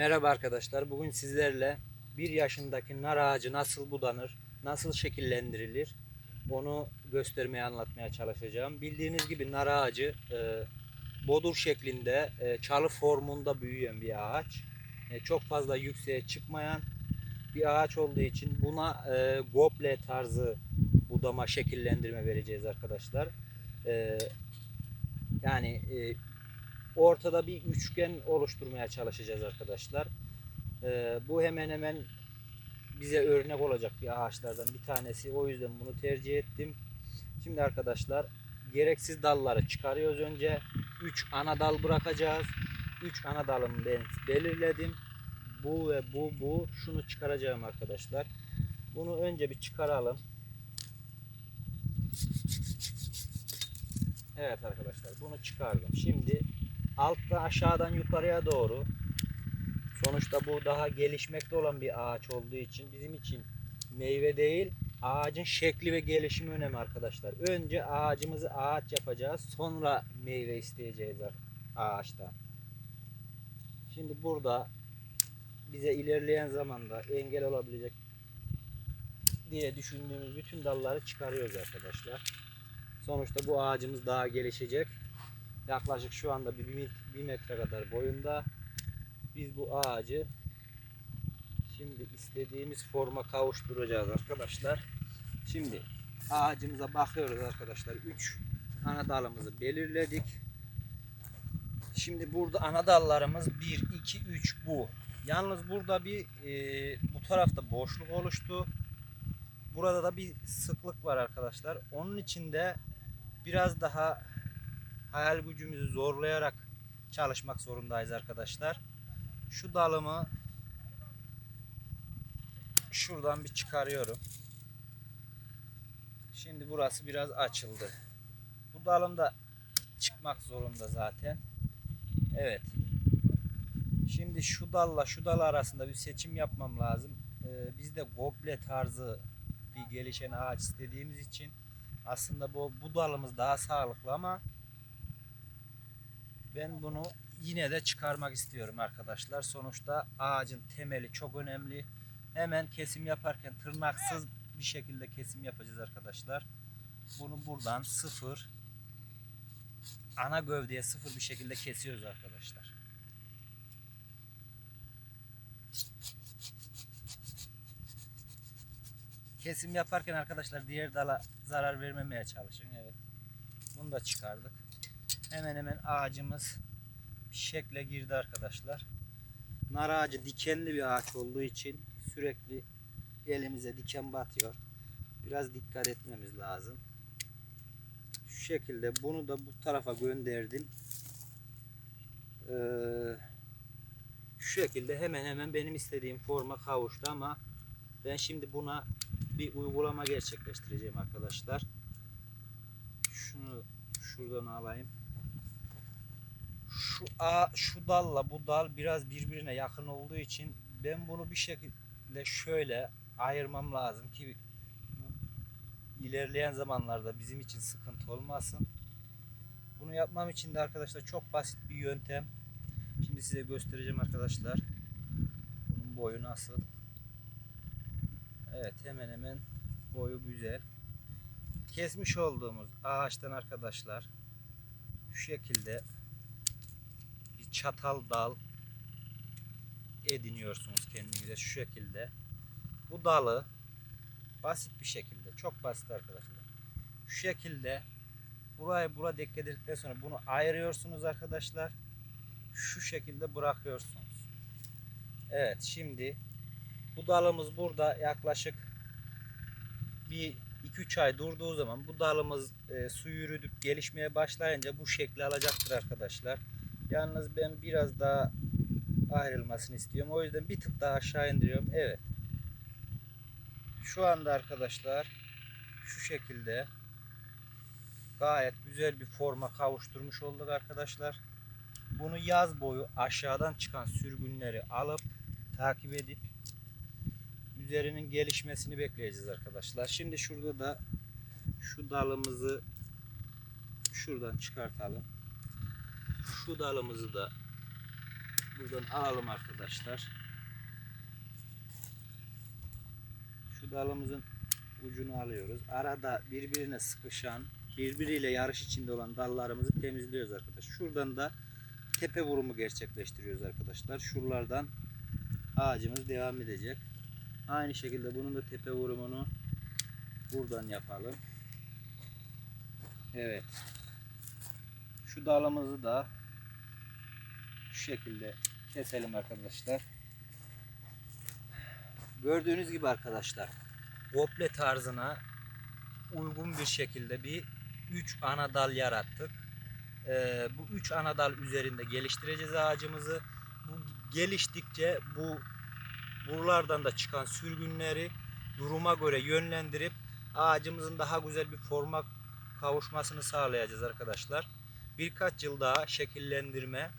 Merhaba arkadaşlar. Bugün sizlerle bir yaşındaki nar ağacı nasıl budanır, nasıl şekillendirilir onu göstermeye anlatmaya çalışacağım. Bildiğiniz gibi nar ağacı e, bodur şeklinde e, çalı formunda büyüyen bir ağaç. E, çok fazla yükseğe çıkmayan bir ağaç olduğu için buna e, goble tarzı budama şekillendirme vereceğiz arkadaşlar. E, yani e, ortada bir üçgen oluşturmaya çalışacağız arkadaşlar. Ee, bu hemen hemen bize örnek olacak bir ağaçlardan bir tanesi. O yüzden bunu tercih ettim. Şimdi arkadaşlar gereksiz dalları çıkarıyoruz önce. 3 ana dal bırakacağız. 3 ana dalımı ben belirledim. Bu ve bu bu. Şunu çıkaracağım arkadaşlar. Bunu önce bir çıkaralım. Evet arkadaşlar bunu çıkardım. Şimdi altta aşağıdan yukarıya doğru sonuçta bu daha gelişmekte olan bir ağaç olduğu için bizim için meyve değil ağacın şekli ve gelişimi önemli arkadaşlar. Önce ağacımızı ağaç yapacağız. Sonra meyve isteyeceğiz ağaçtan. Şimdi burada bize ilerleyen zamanda engel olabilecek diye düşündüğümüz bütün dalları çıkarıyoruz arkadaşlar. Sonuçta bu ağacımız daha gelişecek. Yaklaşık şu anda bir, metre kadar boyunda. Biz bu ağacı şimdi istediğimiz forma kavuşturacağız arkadaşlar. Şimdi ağacımıza bakıyoruz arkadaşlar. 3 ana dalımızı belirledik. Şimdi burada ana dallarımız 1, 2, 3 bu. Yalnız burada bir e, bu tarafta boşluk oluştu. Burada da bir sıklık var arkadaşlar. Onun için de biraz daha hayal gücümüzü zorlayarak çalışmak zorundayız arkadaşlar. Şu dalımı şuradan bir çıkarıyorum. Şimdi burası biraz açıldı. Bu dalım da çıkmak zorunda zaten. Evet. Şimdi şu dalla şu dal arasında bir seçim yapmam lazım. Ee, biz goble tarzı bir gelişen ağaç istediğimiz için aslında bu, bu dalımız daha sağlıklı ama ben bunu yine de çıkarmak istiyorum arkadaşlar. Sonuçta ağacın temeli çok önemli. Hemen kesim yaparken tırnaksız bir şekilde kesim yapacağız arkadaşlar. Bunu buradan sıfır ana gövdeye sıfır bir şekilde kesiyoruz arkadaşlar. Kesim yaparken arkadaşlar diğer dala zarar vermemeye çalışın. Evet. Bunu da çıkardık. Hemen hemen ağacımız şekle girdi arkadaşlar. Nar ağacı dikenli bir ağaç olduğu için sürekli elimize diken batıyor. Biraz dikkat etmemiz lazım. Şu şekilde bunu da bu tarafa gönderdim. Ee, şu şekilde hemen hemen benim istediğim forma kavuştu ama ben şimdi buna bir uygulama gerçekleştireceğim arkadaşlar. Şunu şuradan alayım. Şu a şu dalla bu dal biraz birbirine yakın olduğu için ben bunu bir şekilde şöyle ayırmam lazım ki ilerleyen zamanlarda bizim için sıkıntı olmasın. Bunu yapmam için de arkadaşlar çok basit bir yöntem. Şimdi size göstereceğim arkadaşlar. Bunun boyu nasıl? Evet hemen hemen boyu güzel. Kesmiş olduğumuz ağaçtan arkadaşlar şu şekilde çatal dal ediniyorsunuz kendinize şu şekilde. Bu dalı basit bir şekilde çok basit arkadaşlar. Şu şekilde burayı bura dekledikten sonra bunu ayırıyorsunuz arkadaşlar. Şu şekilde bırakıyorsunuz. Evet şimdi bu dalımız burada yaklaşık bir 2-3 ay durduğu zaman bu dalımız e, su yürüdüp gelişmeye başlayınca bu şekli alacaktır arkadaşlar. Yalnız ben biraz daha ayrılmasını istiyorum. O yüzden bir tık daha aşağı indiriyorum. Evet. Şu anda arkadaşlar şu şekilde gayet güzel bir forma kavuşturmuş olduk arkadaşlar. Bunu yaz boyu aşağıdan çıkan sürgünleri alıp takip edip üzerinin gelişmesini bekleyeceğiz arkadaşlar. Şimdi şurada da şu dalımızı şuradan çıkartalım. Şu dalımızı da buradan alalım arkadaşlar. Şu dalımızın ucunu alıyoruz. Arada birbirine sıkışan, birbiriyle yarış içinde olan dallarımızı temizliyoruz arkadaşlar. Şuradan da tepe vurumu gerçekleştiriyoruz arkadaşlar. Şuralardan ağacımız devam edecek. Aynı şekilde bunun da tepe vurumunu buradan yapalım. Evet. Şu dalımızı da şekilde keselim arkadaşlar. Gördüğünüz gibi arkadaşlar gople tarzına uygun bir şekilde bir 3 ana dal yarattık. Ee, bu 3 ana dal üzerinde geliştireceğiz ağacımızı. Bu geliştikçe bu buralardan da çıkan sürgünleri duruma göre yönlendirip ağacımızın daha güzel bir forma kavuşmasını sağlayacağız arkadaşlar. Birkaç yıl daha şekillendirme,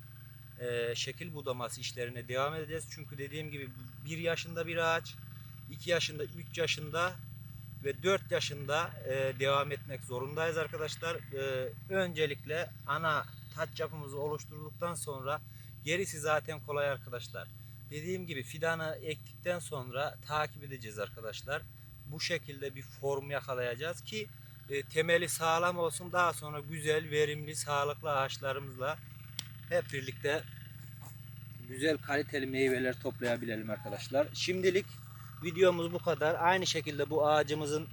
e, şekil budaması işlerine devam edeceğiz. Çünkü dediğim gibi 1 yaşında bir ağaç, 2 yaşında, 3 yaşında ve 4 yaşında e, devam etmek zorundayız arkadaşlar. E, öncelikle ana taç yapımızı oluşturduktan sonra gerisi zaten kolay arkadaşlar. Dediğim gibi fidanı ektikten sonra takip edeceğiz arkadaşlar. Bu şekilde bir form yakalayacağız ki e, temeli sağlam olsun. Daha sonra güzel, verimli, sağlıklı ağaçlarımızla hep birlikte güzel kaliteli meyveler toplayabilelim arkadaşlar. Şimdilik videomuz bu kadar. Aynı şekilde bu ağacımızın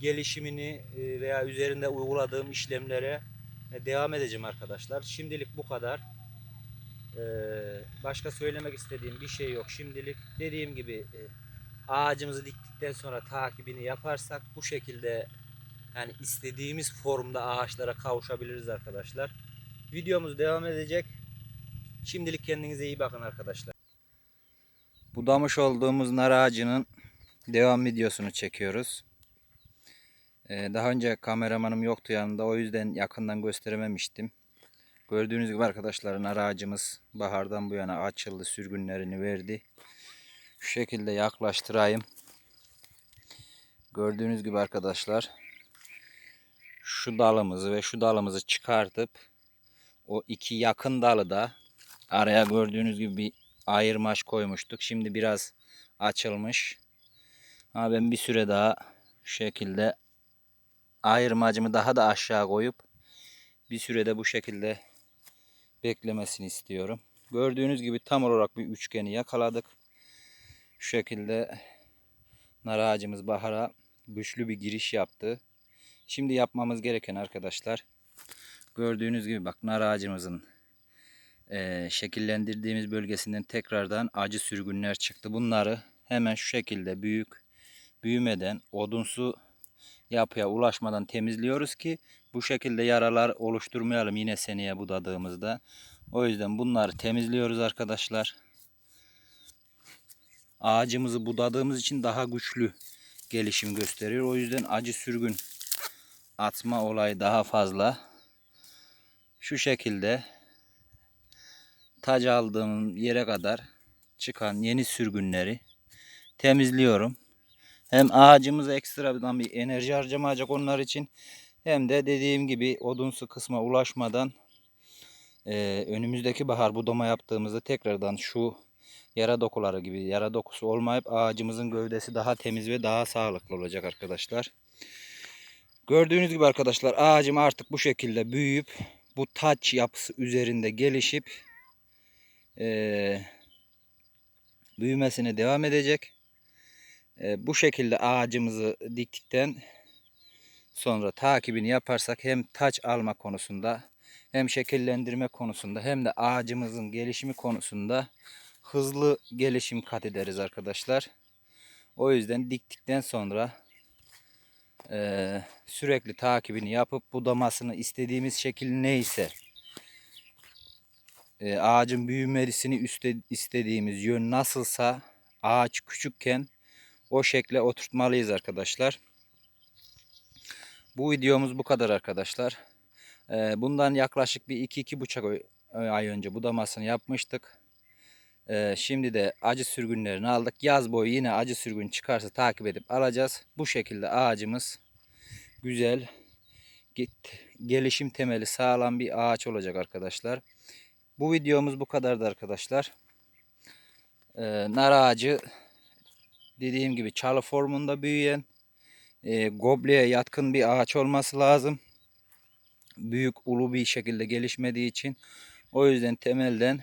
gelişimini e, veya üzerinde uyguladığım işlemlere e, devam edeceğim arkadaşlar. Şimdilik bu kadar. Ee, başka söylemek istediğim bir şey yok. Şimdilik dediğim gibi e, ağacımızı diktikten sonra takibini yaparsak bu şekilde yani istediğimiz formda ağaçlara kavuşabiliriz arkadaşlar. Videomuz devam edecek. Şimdilik kendinize iyi bakın arkadaşlar. Budamış olduğumuz nar ağacının devam videosunu çekiyoruz. Ee, daha önce kameramanım yoktu yanında o yüzden yakından gösterememiştim. Gördüğünüz gibi arkadaşlar nar ağacımız bahardan bu yana açıldı sürgünlerini verdi. Şu şekilde yaklaştırayım. Gördüğünüz gibi arkadaşlar şu dalımızı ve şu dalımızı çıkartıp o iki yakın dalı da araya gördüğünüz gibi bir ayırmaç koymuştuk. Şimdi biraz açılmış. Ama ben bir süre daha şu şekilde ayırmacımı daha da aşağı koyup bir sürede bu şekilde beklemesini istiyorum. Gördüğünüz gibi tam olarak bir üçgeni yakaladık. Şu şekilde nar ağacımız bahara güçlü bir giriş yaptı. Şimdi yapmamız gereken arkadaşlar gördüğünüz gibi bak nar ağacımızın e, şekillendirdiğimiz bölgesinden tekrardan acı sürgünler çıktı. Bunları hemen şu şekilde büyük büyümeden odunsu yapıya ulaşmadan temizliyoruz ki bu şekilde yaralar oluşturmayalım yine seneye budadığımızda. O yüzden bunları temizliyoruz arkadaşlar. Ağacımızı budadığımız için daha güçlü gelişim gösteriyor. O yüzden acı sürgün atma olayı daha fazla. Şu şekilde tac aldığım yere kadar çıkan yeni sürgünleri temizliyorum. Hem ağacımıza ekstradan bir enerji harcamayacak onlar için hem de dediğim gibi odunsu kısma ulaşmadan e, önümüzdeki bahar budama yaptığımızda tekrardan şu yara dokuları gibi yara dokusu olmayıp ağacımızın gövdesi daha temiz ve daha sağlıklı olacak arkadaşlar. Gördüğünüz gibi arkadaşlar ağacım artık bu şekilde büyüyüp bu taç yapısı üzerinde gelişip e, büyümesine devam edecek. E, bu şekilde ağacımızı diktikten sonra takibini yaparsak hem taç alma konusunda hem şekillendirme konusunda hem de ağacımızın gelişimi konusunda hızlı gelişim kat ederiz arkadaşlar. O yüzden diktikten sonra e, sürekli takibini yapıp budamasını istediğimiz şekil neyse e, ağacın büyümesini istediğimiz yön nasılsa ağaç küçükken o şekle oturtmalıyız arkadaşlar. Bu videomuz bu kadar arkadaşlar. E, bundan yaklaşık bir 2-2,5 ay önce budamasını yapmıştık. E, şimdi de acı sürgünlerini aldık. Yaz boyu yine acı sürgün çıkarsa takip edip alacağız. Bu şekilde ağacımız güzel gelişim temeli sağlam bir ağaç olacak arkadaşlar. Bu videomuz bu kadardı arkadaşlar. Ee, nar ağacı dediğim gibi çalı formunda büyüyen e, gobleye yatkın bir ağaç olması lazım. Büyük ulu bir şekilde gelişmediği için. O yüzden temelden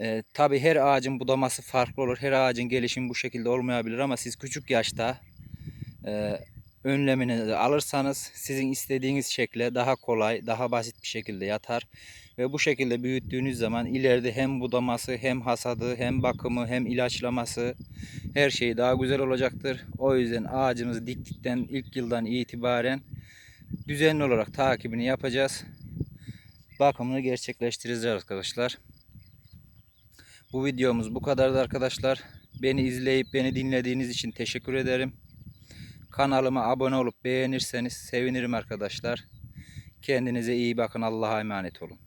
e, tabi her ağacın budaması farklı olur. Her ağacın gelişimi bu şekilde olmayabilir ama siz küçük yaşta e, önlemini alırsanız sizin istediğiniz şekle daha kolay, daha basit bir şekilde yatar. Ve bu şekilde büyüttüğünüz zaman ileride hem budaması, hem hasadı, hem bakımı, hem ilaçlaması her şey daha güzel olacaktır. O yüzden ağacımızı diktikten ilk yıldan itibaren düzenli olarak takibini yapacağız. Bakımını gerçekleştireceğiz arkadaşlar. Bu videomuz bu kadardı arkadaşlar. Beni izleyip beni dinlediğiniz için teşekkür ederim. Kanalıma abone olup beğenirseniz sevinirim arkadaşlar. Kendinize iyi bakın. Allah'a emanet olun.